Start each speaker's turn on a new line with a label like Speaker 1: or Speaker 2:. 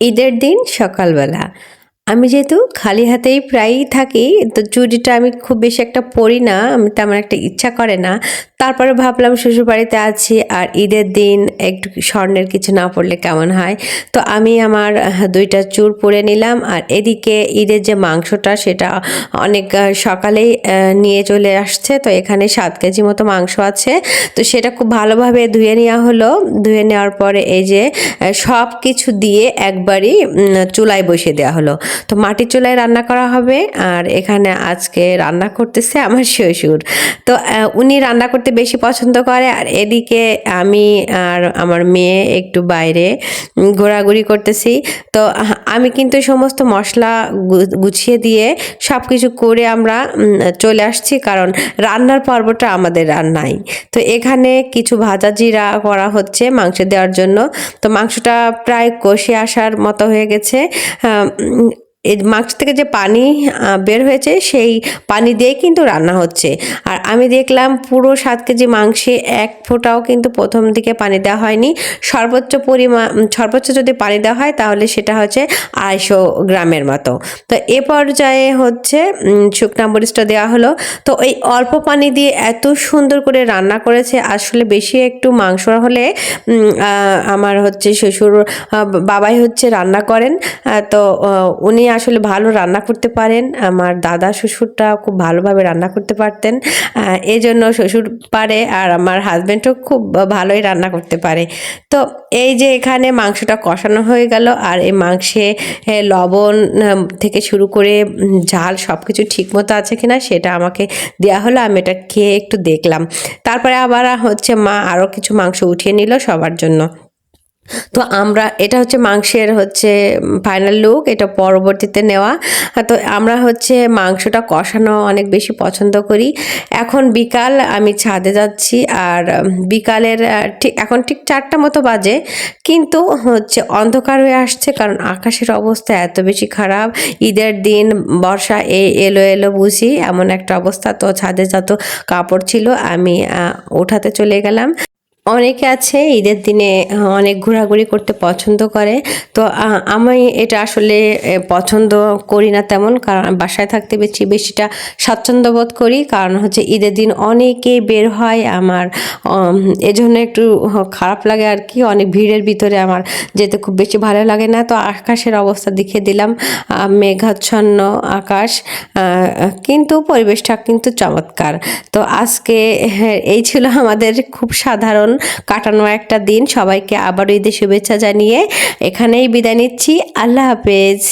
Speaker 1: ঈদের দিন সকালবেলা। আমি যেহেতু খালি হাতেই প্রায়ই থাকি, তো চুড়িটা আমি খুব বেশি একটা পরি না, আমি তেমন একটা ইচ্ছা করে না। তারপরে ভাবলাম শ্বশুরবাড়িতে আছি আর ঈদের দিন একটু স্বর্ণের কিছু না পড়লে কেমন হয়? তো আমি আমার দুইটা চুর পরে নিলাম আর এদিকে ঈদের যে মাংসটা সেটা অনেক সকালেই নিয়ে চলে আসছে। তো এখানে সাত কেজি মতো মাংস আছে। তো সেটা খুব ভালোভাবে ধুয়ে নেওয়া হলো। ধুয়ে নেওয়ার পরে এই যে সব কিছু দিয়ে একবারই চুলায় বসিয়ে দেওয়া হলো। তো মাটির চুলায় রান্না করা হবে আর এখানে আজকে রান্না করতেছে আমার শ্বশুর। তো উনি রান্না করতে বেশি পছন্দ করে আর এদিকে আমি আর আমার মেয়ে একটু বাইরে ঘোরাঘুরি করতেছি। তো আমি কিন্তু সমস্ত মশলা গুছিয়ে দিয়ে সব কিছু করে আমরা চলে আসছি কারণ রান্নার পর্বটা আমাদের আর নাই। তো এখানে কিছু ভাজা জিরা করা হচ্ছে মাংস দেওয়ার জন্য। তো মাংসটা প্রায় কষে আসার মতো হয়ে গেছে। এই মাংস থেকে যে পানি বের হয়েছে, সেই পানি দিয়ে কিন্তু রান্না হচ্ছে। আর আমি দেখলাম পুরো সাত কেজি মাংসে এক ফোঁটাও কিন্তু প্রথম দিকে পানি দেওয়া হয়নি। সর্বোচ্চ পরিমাণ সর্বোচ্চ যদি পানি দেওয়া হয়, তাহলে সেটা হচ্ছে আড়াইশো গ্রামের মতো। তো এ পর্যায়ে হচ্ছে শুকনা মরিচটা দেওয়া হলো। তো এই অল্প পানি দিয়ে এত সুন্দর করে রান্না করেছে, আসলে বেশি একটু মাংস হলে আমার হচ্ছে শ্বশুর বাবাই হচ্ছে রান্না করেন। তো উনি আসলে ভালো রান্না করতে পারেন। আমার দাদা, শ্বশুরটা খুব ভালোভাবে রান্না করতে পারতেন। এই জন্য শ্বশুর পারে আর আমার হাজব্যান্ডও খুব ভালোই রান্না করতে পারে। তো এই যে এখানে মাংসটা কষানো হয়ে গেল আর এই মাংসে লবণ থেকে শুরু করে ঝাল সব কিছু ঠিক মতো আছে কিনা সেটা আমাকে দেওয়া হলো। আমি এটা খেয়ে একটু দেখলাম। তারপরে আবার হচ্ছে মা আরও কিছু মাংস উঠিয়ে নিল সবার জন্য। তো আমরা, এটা হচ্ছে মাংসের হচ্ছে ফাইনাল লুক এটা পরবর্তীতে নেওয়া। তো আমরা হচ্ছে মাংসটা কষানো অনেক বেশি পছন্দ করি। এখন বিকাল আমি ছাদে যাচ্ছি আর বিকালের, ঠিক, এখন ঠিক চারটা মতো বাজে, কিন্তু হচ্ছে অন্ধকার হয়ে আসছে কারণ আকাশের অবস্থা এত বেশি খারাপ। ঈদের দিন বর্ষা এ, এলো এলো বুঝি, এমন একটা অবস্থা। তো ছাদে যত কাপড় ছিল আমি ওঠাতে চলে গেলাম। অনেকে আছে ঈদের দিনে অনেক ঘোরাঘুরি করতে পছন্দ করে। তো আমি এটা আসলে পছন্দ করি না তেমন কারণ বাসায় থাকতে বেশি বেশিটা স্বাচ্ছন্দ্য বোধ করি। কারণ হচ্ছে ঈদের দিন অনেকেই বের হয় আমার এজন্য একটু খারাপ লাগে আর কি। অনেক ভিড়ের ভিতরে আমার যেতে খুব বেশি ভালো লাগে না। তো আকাশের অবস্থা দেখিয়ে দিলাম মেঘাচ্ছন্ন আকাশ কিন্তু পরিবেশটা কিন্তু চমৎকার। তো আজকে হ্যাঁ, এই ছিল আমাদের খুব সাধারণ কাটানো একটা দিন। সবাইকে আবার ঈদের শুভেচ্ছা জানিয়ে এখানেই বিদায় নিচ্ছি। আল্লাহ হাফেজ।